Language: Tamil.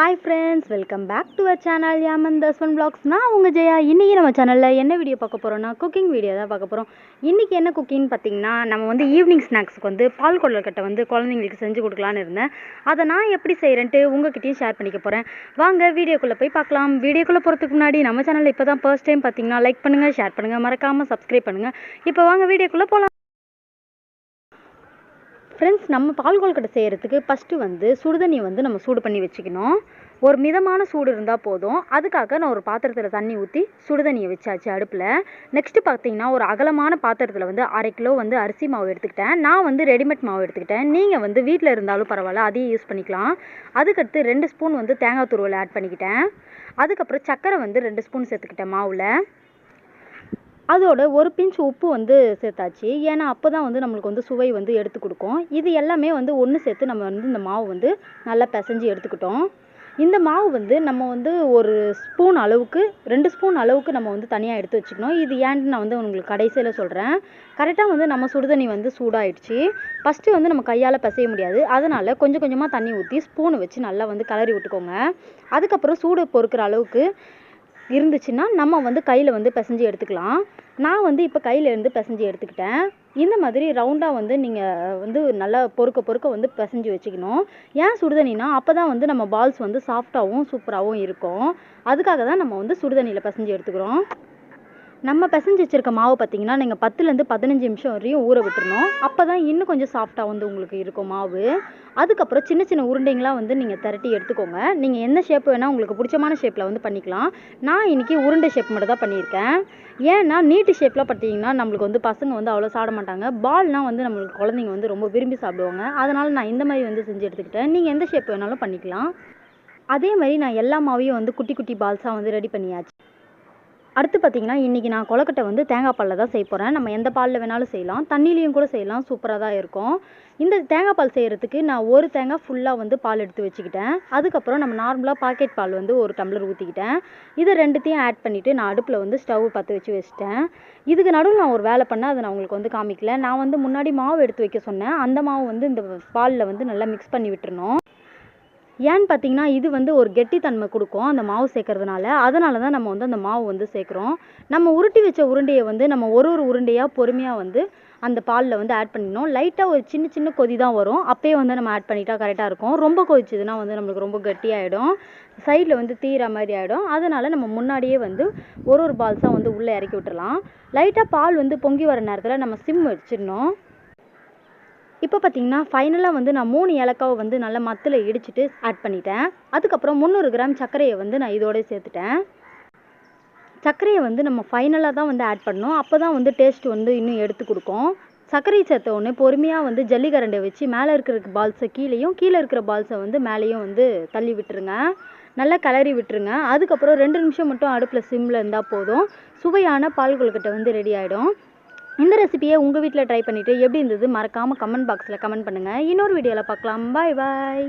Hi friends welcome back to our channel Yemen தஸ்வன் பிளாக்ஸ் நான் உங்கள் ஜெயா. இன்றைக்கி நம்ம சேனலில் என்ன வீடியோ பார்க்க போகிறோம்னா குக்கிங் வீடியோ தான் பார்க்க போகிறோம் இன்றைக்கி என்ன குக்கிங் பார்த்தீங்கன்னா நம்ம வந்து ஈவினிங் ஸ்நாக்ஸுக்கு வந்து பால் கொள்ளக்கட்டை வந்து குழந்தைங்களுக்கு செஞ்சு கொடுக்கலான்னு இருந்தேன். அதை நான் எப்படி செய்கிறேன்ட்டு உங்ககிட்டயும் ஷேர் பண்ணிக்க போகிறேன் வாங்க வீடியோக்குள்ளே போய் பார்க்கலாம். வீடியோக்குள்ளே போகிறதுக்கு முன்னாடி நம்ம சேனலில் இப்போ தான் ஃபர்ஸ்ட் டைம் பார்த்தீங்கன்னா லைக் பண்ணுங்கள் ஷேர் பண்ணுங்கள் மறக்காமல் சப்ஸ்கிரைப் பண்ணுங்கள் இப்போ வாங்க வீடியோக்குள்ளே போகலாம் ஃப்ரெண்ட்ஸ் நம்ம பால் கொழுக்கட்டை செய்கிறதுக்கு ஃபஸ்ட்டு வந்து சுடுதண்ணி வந்து நம்ம சூடு பண்ணி வச்சுக்கணும். ஒரு மிதமான சூடு இருந்தால் போதும். அதுக்காக நான் ஒரு பாத்திரத்தில் தண்ணி ஊற்றி சுடுதண்ணியை வச்சாச்சு அடுப்பில். நெக்ஸ்ட்டு பார்த்தீங்கன்னா ஒரு அகலமான பாத்திரத்தில் வந்து அரை கிலோ வந்து அரிசி மாவு எடுத்துக்கிட்டேன். நான் வந்து ரெடிமேட் மாவு எடுத்துக்கிட்டேன். நீங்கள் வந்து வீட்டில் இருந்தாலும் பரவாயில்ல அதையும் யூஸ் பண்ணிக்கலாம். அதுக்கடுத்து ரெண்டு ஸ்பூன் வந்து தேங்காய் துருவல் ஆட் பண்ணிக்கிட்டேன். அதுக்கப்புறம் சர்க்கரை வந்து ரெண்டு ஸ்பூன் சேர்த்துக்கிட்டேன் மாவில். அதோட ஒரு பிஞ்ச் உப்பு வந்து சேர்த்தாச்சு. ஏன்னா அப்போ தான் வந்து நம்மளுக்கு வந்து சுவை வந்து எடுத்து கொடுக்கும். இது எல்லாமே வந்து ஒன்று சேர்த்து நம்ம வந்து இந்த மாவு வந்து நல்லா பிசைஞ்சு எடுத்துக்கிட்டோம். இந்த மாவு வந்து நம்ம வந்து ஒரு ஸ்பூன் அளவுக்கு ரெண்டு ஸ்பூன் அளவுக்கு நம்ம வந்து தனியாக எடுத்து வச்சுக்கணும். இது ஏன்ட்டு நான் வந்து உங்களுக்கு கடைசியில் சொல்கிறேன் கரெக்டாக வந்து நம்ம சுடுதண்ணி வந்து சூடாயிடுச்சு. ஃபஸ்ட்டு வந்து நம்ம கையால் பிசைய முடியாது. அதனால் கொஞ்சம் கொஞ்சமாக தண்ணி ஊற்றி ஸ்பூனை வச்சு நல்லா வந்து கிளறி விட்டுக்கோங்க. அதுக்கப்புறம் சூடு பொறுக்கிற அளவுக்கு இருந்துச்சுன்னா நம்ம வந்து கையில் வந்து பிசைஞ்சு எடுத்துக்கலாம். நான் வந்து இப்போ கையில் இருந்து பிசைஞ்சு எடுத்துக்கிட்டேன். இந்த மாதிரி ரவுண்டாக வந்து நீங்கள் வந்து நல்லா பொறுக்க பொறுக்க வந்து பிசைஞ்சு வச்சுக்கணும். ஏன் சுடுதண்ணினா அப்போ தான் வந்து நம்ம பால்ஸ் வந்து சாஃப்டாகவும் சூப்பராகவும் இருக்கும். அதுக்காக தான் நம்ம வந்து சுடுதண்ணியில் பிசைஞ்சு எடுத்துக்கிறோம். நம்ம பிசைஞ்சு வச்சுருக்க மாவு பார்த்தீங்கன்னா நீங்கள் பத்துலேருந்து பதினஞ்சு நிமிஷம் வரையும் ஊற விட்டுருணும் அப்போ தான் இன்னும் கொஞ்சம் சாஃப்டாக வந்து உங்களுக்கு இருக்கும் மாவு. அதுக்கப்புறம் சின்ன சின்ன உருண்டைங்களாக வந்து நீங்கள் திரட்டி எடுத்துக்கோங்க. நீங்கள் எந்த ஷேப் வேணால் உங்களுக்கு பிடிச்சமான ஷேப்பில் வந்து பண்ணிக்கலாம். நான் இன்றைக்கி உருண்டை ஷேப் மட்டும் தான் பண்ணியிருக்கேன். ஏன்னா நீட்டு ஷேப்பில் பார்த்தீங்கன்னா நம்மளுக்கு வந்து பசங்க வந்து அவ்வளோ சாப்பிட மாட்டாங்க. பால்னால் வந்து நம்மளுக்கு குழந்தைங்க வந்து ரொம்ப விரும்பி சாப்பிடுவாங்க. அதனால் நான் இந்த மாதிரி வந்து செஞ்சு எடுத்துக்கிட்டேன். நீங்கள் எந்த ஷேப் வேணாலும் பண்ணிக்கலாம். அதே மாதிரி நான் எல்லா மாவையும் வந்து குட்டி குட்டி பால்ஸாக வந்து ரெடி பண்ணியாச்சு. அடுத்து பார்த்தீங்கன்னா இன்றைக்கி நான் கொலக்கட்டை வந்து தேங்காய் பாலில் தான் செய்ய போகிறேன் நம்ம எந்த பாலில் வேணாலும் செய்யலாம். தண்ணிலையும் கூட செய்யலாம். சூப்பராக தான் இருக்கும். இந்த தேங்காய் பால் செய்கிறதுக்கு நான் ஒரு தேங்காய் ஃபுல்லாக வந்து பால் எடுத்து வச்சுக்கிட்டேன். அதுக்கப்புறம் நம்ம நார்மலாக பாக்கெட் பால் வந்து ஒரு டம்ளர் ஊற்றிக்கிட்டேன் இதை ரெண்டுத்தையும் ஆட் பண்ணிவிட்டு நான் அடுப்பில் வந்து ஸ்டவ் பற்ற வச்சு வச்சுட்டேன். இதுக்கு நடுவில் நான் ஒரு வேலை பண்ணேன். அதை நான் உங்களுக்கு வந்து காமிக்கல. நான் வந்து முன்னாடி மாவு எடுத்து வைக்க சொன்னேன். அந்த மாவு வந்து இந்த பாலில் வந்து நல்லா மிக்ஸ் பண்ணி விட்டுருணும் ஏன்னு பார்த்தீங்கன்னா இது வந்து ஒரு கெட்டித்தன்மை கொடுக்கும் அந்த மாவு சேர்க்கறதுனால. அதனால தான் நம்ம வந்து அந்த மாவு வந்து சேர்க்குறோம். நம்ம உருட்டி வச்ச உருண்டையை வந்து நம்ம ஒரு ஒரு உருண்டையாக பொறுமையாக வந்து அந்த பாலில் வந்து ஆட் பண்ணிடணும். லைட்டாக ஒரு சின்ன சின்ன கொதி தான் வரும். அப்பயே வந்து நம்ம ஆட் பண்ணிட்டா கரெக்டாக இருக்கும். ரொம்ப கொதிச்சதுன்னா வந்து நம்மளுக்கு ரொம்ப கட்டியாகிடும் சைடில் வந்து தீர மாதிரி ஆகிடும் அதனால் நம்ம முன்னாடியே வந்து ஒரு ஒரு பால்ஸாக வந்து உள்ளே இறக்கி விட்டுறலாம். லைட்டாக பால் வந்து பொங்கி வர நேரத்தில் நம்ம சிம் வச்சிடணும். இப்போ பார்த்தீங்கன்னா ஃபைனலாக வந்து நான் மூணு ஏலக்காவை வந்து நல்லா மத்தில் இடிச்சிட்டு ஆட் பண்ணிட்டேன். அதுக்கப்புறம் முந்நூறு கிராம் சர்க்கரையை வந்து நான் இதோடய சேர்த்துட்டேன். சர்க்கரையை வந்து நம்ம ஃபைனலாக தான் வந்து ஆட் பண்ணணும். அப்போ தான் வந்து டேஸ்ட் வந்து இன்னும் எடுத்து கொடுக்கும். சர்க்கரை சேர்த்த உடனே பொறுமையாக வந்து ஜல்லிக்கரண்டை வச்சு மேலே இருக்கிற பால்ஸை கீழேயும் கீழே இருக்கிற பால்ஸை வந்து மேலேயும் வந்து தள்ளி விட்டுருங்க. நல்லா கிளறி விட்டுருங்க. அதுக்கப்புறம் ரெண்டு நிமிஷம் மட்டும் அடுப்பில் சிம்மில் இருந்தால் போதும். சுவையான பால் கொழுக்கட்டை வந்து ரெடி ஆகிடும் இந்த ரெசிபியை உங்கள் வீட்டில் ட்ரை பண்ணிவிட்டு எப்படி இருந்தது? மறக்காமல் கமெண்ட் பாக்ஸில் கமெண்ட் பண்ணுங்கள் இன்னொரு வீடியோவில் பார்க்கலாம். பாய் பாய்